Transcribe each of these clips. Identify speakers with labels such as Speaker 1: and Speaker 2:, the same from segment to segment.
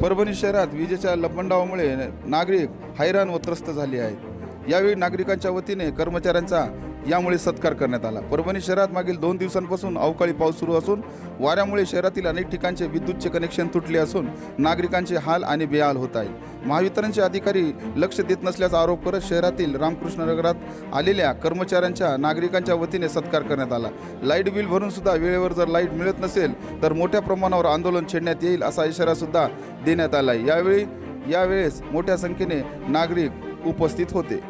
Speaker 1: परभणी शहरात विजेच्या लपंडावामुळे नागरिक हैराण व त्रस्त झाले आहेत. यावेळी नागरिकांच्या वतीने कर्मचाऱ्यांचा यामुळे सत्कार करण्यात आला. परभणी शहरात मागील दोन दिवसांपासून अवकाळी पाऊस सुरू असून वाऱ्यामुळे शहरातील अनेक ठिकाणचे विद्युतचे कनेक्शन तुटले असून नागरिकांचे हाल आणि बेहाल होत आहे महावितरणचे अधिकारी लक्ष देत नसल्याचा आरोप करत शहरातील रामकृष्ण नगरात आलेल्या कर्मचाऱ्यांच्या नागरिकांच्या वतीने सत्कार करण्यात आला. लाइट बिल भरून सुद्धा वेळेवर जर लाइट मिळत नसेल तर मोठ्या प्रमाणावर आंदोलन छेडण्यात येईल असा इशारा सुद्धा देण्यात आला. यावेळी यावेळेस मोठ्या संख्येने नागरिक उपस्थित होते.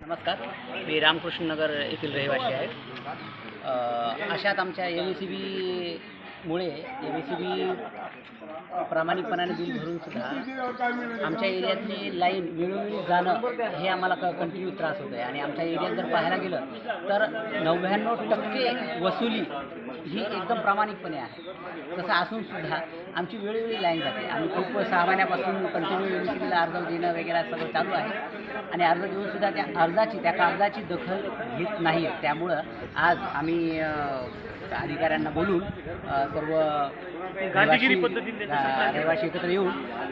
Speaker 2: नमस्कार. मी रामकृष्ण नगर येथील रहिवासी आहे. अशात आमच्या एम सी बी मुळे एम एस सी बी प्रामाणिकपणाने बिल भरून सुद्धा आमच्या एरियातली लाईन वेळोवेळी जाणं हे आम्हाला क कंटिन्यू त्रास होत आहे आणि आमच्या एरियात जर पाहायला गेलं तर नव्याण्णव टक्के वसुली ही एकदम प्रामाणिकपणे आहे. तसं असून सुद्धा आमची वेळोवेळी लाईन जाते. आम्ही खूप सहा महिन्यापासून कंटिन्यू एम सी बीला अर्ज देणं वगैरे सगळं चालू आहे. आणि अर्ज देऊन सुद्धा त्या अर्जाची त्या कागदाची दखल घेत नाही त्यामुळं आज आम्ही अधिकाऱ्यांना बोलून सर्व
Speaker 3: गांधीगिरी पद्धतीने
Speaker 2: रहिवासी एकत्र येऊन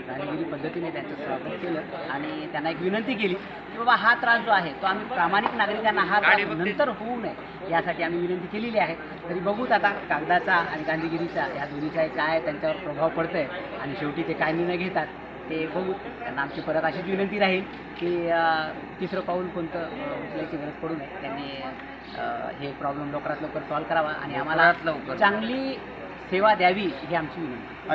Speaker 2: गांधीगिरी पद्धतीने त्यांचं स्वागत केलं आणि त्यांना एक विनंती केली की बाबा हा त्रास जो आहे तो आम्ही प्रामाणिक नागरिकांना हा त्रास नंतर होऊ नये यासाठी आम्ही विनंती केलेली आहे. तरी बघूत आता कागदाचा आणि गांधीगिरीचा या दोन्हीचा काय त्यांच्यावर प्रभाव पडतोय आणि शेवटी ते काय निर्णय घेतात ते बघू त्यांना आमची परत अशीच विनंती राहील की तिसरं पाऊल कोणतं उचलायची गरज पडू नये. त्यांनी हे प्रॉब्लेम लवकरात लवकर सॉल्व्ह करावा आणि आम्हाला चांगली सेवा द्यावी ही आमची विनंती.